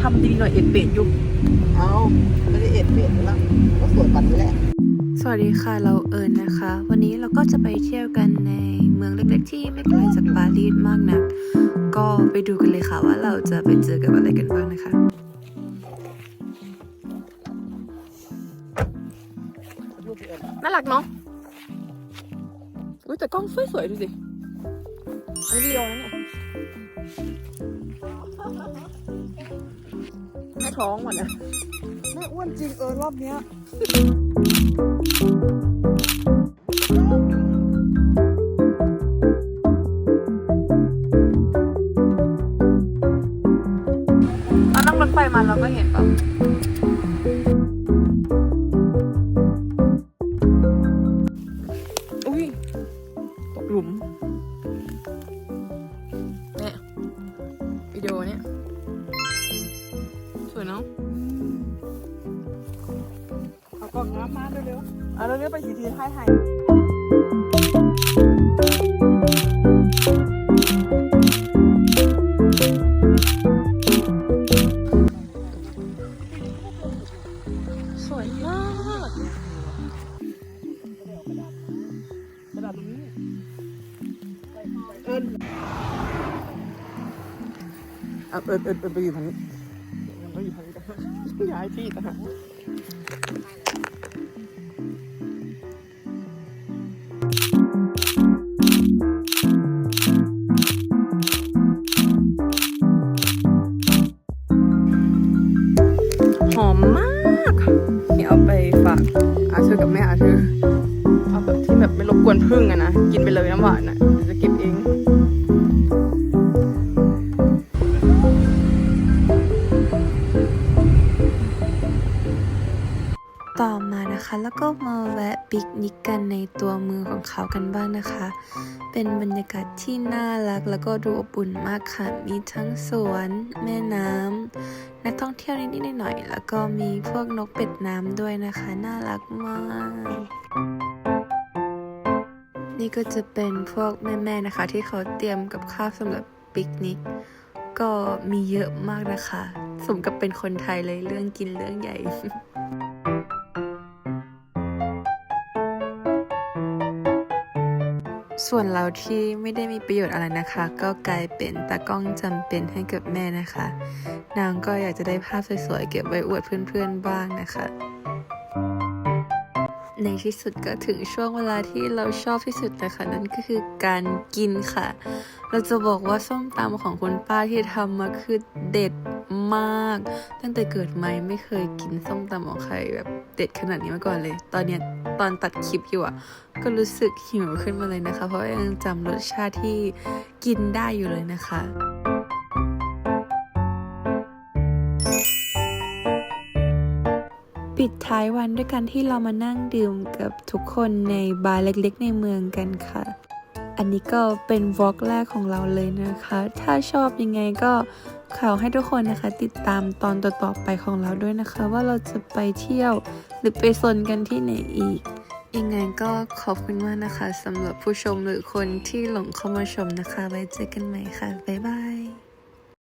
ทำดีหน่อยเอ็ดเป็ดอยู่เอาไม่ได้เอ็ดเบ็ดแล้วก็สวยปัดนี่แหละสวัสดีค่ะเราเอิญนะคะ วันนี้เราก็จะไปเที่ยวกันในเมืองเล็กๆที่ไม่ไกลจากปารีสมากนักก็ไปดูกันเลยค่ะว่าเราจะไปเจอกับอะไรกันบ้างนะคะน่ารักเนาะอุ้ยแต่กล้องสวยสวยๆดูสิอันนี้วิดีโอนะเนี่ย แม่ท้องหมดนะแม่อ้วนจริงเออรอบเนี้ยตอนนั่งรถไฟมาเราก็เห็นแบบอุ้ยตกหลุม วยเนาะเอากล่องน้ำมาเร็วเอาเราเรียกไปทีทีให้ไทยสวยมากๆกระดาษตรงนี้เอิญอะเอิญเอิญเอิญไปอยู่ทางนี้ เอิญไปอยู่ทางนี้กันย้ายที่ต่างหากหอมมากนี่เอาไปฝากอาเธอกับแม่อาเธอเอาแบบที่แบบไม่รบกวนพึ่งอะนะ กินไปเลยน้ำหวานอะจะเก็บเอง แล้วก็มาแวะปิกนิกกันในตัวเมืองของเขากันบ้างนะคะ เป็นบรรยากาศที่น่ารักแล้วก็ดูอบอุ่นมากค่ะ มีทั้งสวน แม่น้ำนักท่องเที่ยวนิดๆหน่อยๆแล้วก็มีพวกนกเป็ดน้ำด้วยนะคะ น่ารักมากนี่ก็จะเป็นพวกแม่ๆนะคะ ที่เขาเตรียมกับข้าวสำหรับปิกนิก ก็มีเยอะมากนะคะ สมกับเป็นคนไทยเลยเรื่องกินเรื่องใหญ่ ส่วนเราที่ไม่ได้มีประโยชน์อะไรนะคะ ก็กลายเป็นตากล้องจำเป็นให้กับแม่นะคะ นางก็อยากจะได้ภาพสวยๆเก็บไว้อวดเพื่อนๆบ้างนะคะ ในที่สุดก็ถึงช่วงเวลาที่เราชอบที่สุดนะคะนั่นก็คือการกินค่ะ เราจะบอกว่าส้มตำของคุณป้าที่ทำมาคือเด็ด มาก ตั้งแต่เกิดมาไม่เคยกินส้มตำของใครแบบเด็ดขนาดนี้มาก่อนเลย ตอนเนี้ยตอนตัดคลิปอยู่อะ ก็รู้สึกหิวขึ้นมาเลยนะคะ เพราะยังจำรสชาติที่กินได้อยู่เลยนะคะปิดท้ายวันด้วยกันที่เรามานั่งดื่มกับทุกคนในบาร์เล็กๆ ในเมืองกันค่ะ อันนี้ก็เป็นวอล์กแรกของเราเลยนะคะ ถ้าชอบยังไงก็ ขอให้ทุกคนนะคะติดตามตอนต่อๆไปของเราด้วยนะคะ ว่าเราจะไปเที่ยวหรือไปซนกันที่ไหนอีก ยังไงก็ขอบคุณมากนะคะสำหรับผู้ชมหรือคนที่หลงเข้ามาชมนะคะ ไว้เจอกันใหม่ค่ะ บ๊ายบาย